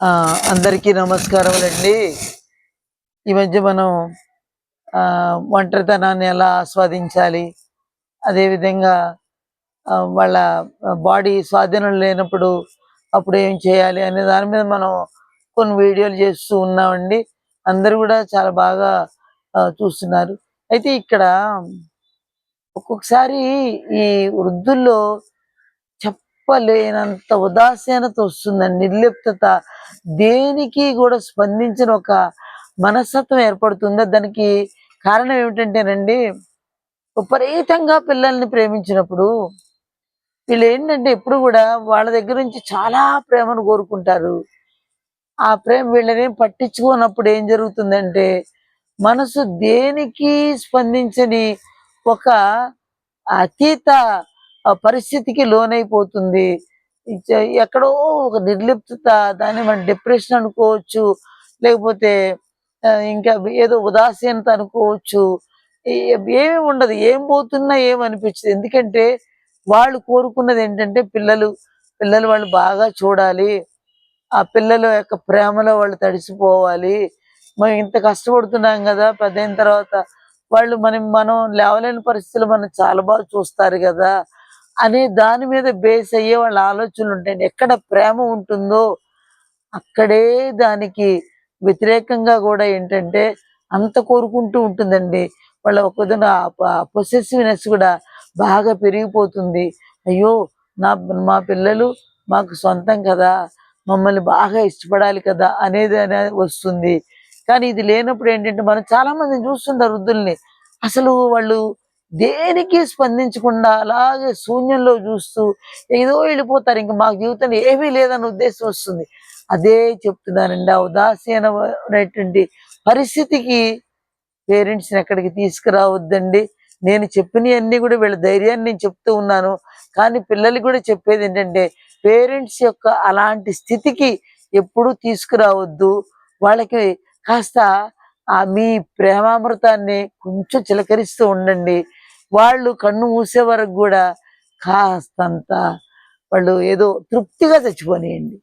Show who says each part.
Speaker 1: ఆ, అందరికీ నమస్కారములండి. ఈ మధ్య మనం ఆ, ఒంటరితనాన్ని ఎలా ఆస్వాదించాలి అదేవిధంగా వాళ్ళ బాడీ స్వాధీనం లేనప్పుడు అప్పుడు ఏం చేయాలి అనే దాని మీద మనం కొన్ని వీడియోలు చేస్తూ ఉన్నామండి. అందరూ కూడా చాలా బాగా చూస్తున్నారు. అయితే ఇక్కడ ఒక్కొక్కసారి ఈ వృద్ధుల్లో చెప్పలేనంత ఉదాసీనత వస్తుందండి. నిర్లిప్తత దేనికి కూడా స్పందించిన ఒక మనస్తత్వం ఏర్పడుతుందో దానికి కారణం ఏమిటంటేనండి విపరీతంగా పిల్లల్ని ప్రేమించినప్పుడు వీళ్ళు ఏంటంటే ఎప్పుడు కూడా వాళ్ళ దగ్గర నుంచి చాలా ప్రేమను కోరుకుంటారు. ఆ ప్రేమ వీళ్ళని పట్టించుకోనప్పుడు ఏం జరుగుతుందంటే మనసు దేనికి స్పందించని ఒక అతీత పరిస్థితికి లోనైపోతుంది. ఎక్కడో ఒక నిర్లిప్తత దాన్ని మనం డిప్రెషన్ అనుకోవచ్చు లేకపోతే ఇంకా ఏదో ఉదాసీనత అనుకోవచ్చు. ఏమి ఉండదు ఏం పోతున్నా ఏం అనిపించదు ఎందుకంటే వాళ్ళు కోరుకున్నది ఏంటంటే పిల్లలు పిల్లలు వాళ్ళు బాగా చూడాలి. ఆ పిల్లల యొక్క ప్రేమలో వాళ్ళు తడిసిపోవాలి. మనం ఇంత కష్టపడుతున్నాం కదా పెద్దయిన తర్వాత వాళ్ళు మనం మనం లేవలేని పరిస్థితులు మనం చాలా బాగా చూస్తారు కదా. అనే దాని మీద బేస్ అయ్యే వాళ్ళ ఆలోచనలు ఉంటాయండి ఎక్కడ ప్రేమ ఉంటుందో అక్కడే దానికి వ్యతిరేకంగా కూడా ఏంటంటే అంత కోరుకుంటూ ఉంటుందండి. వాళ్ళ ఒక పొసెసివ్నెస్ కూడా బాగా పెరిగిపోతుంది. అయ్యో నా మా పిల్లలు మాకు సొంతం కదా మమ్మల్ని బాగా ఇష్టపడాలి కదా అనేది అనేది వస్తుంది. కానీ ఇది లేనప్పుడు ఏంటంటే మనం చాలామంది చూస్తుంటారు వృద్ధుల్ని. అసలు వాళ్ళు దేనికి స్పందించకుండా అలాగే శూన్యంలో చూస్తూ ఏదో వెళ్ళిపోతారు. ఇంకా మాకు జీవితంలో ఏమీ లేదన్న ఉద్దేశం వస్తుంది. అదే చెప్తున్నానండి. ఆ ఉదాసీనమైనటువంటి పరిస్థితికి పేరెంట్స్ని ఎక్కడికి తీసుకురావద్దండి. నేను చెప్పినవన్నీ కూడా వీళ్ళ ధైర్యాన్ని నేను చెప్తూ ఉన్నాను. కానీ పిల్లలు కూడా చెప్పేది ఏంటంటే పేరెంట్స్ యొక్క అలాంటి స్థితికి ఎప్పుడూ తీసుకురావద్దు. వాళ్ళకి కాస్త ఆ మీ ప్రేమామృతాన్ని కొంచెం చిలకరిస్తూ ఉండండి. వాళ్ళు కన్ను మూసే వరకు కూడా కాస్తంత వాళ్ళు ఏదో తృప్తిగా చచ్చిపోనియండి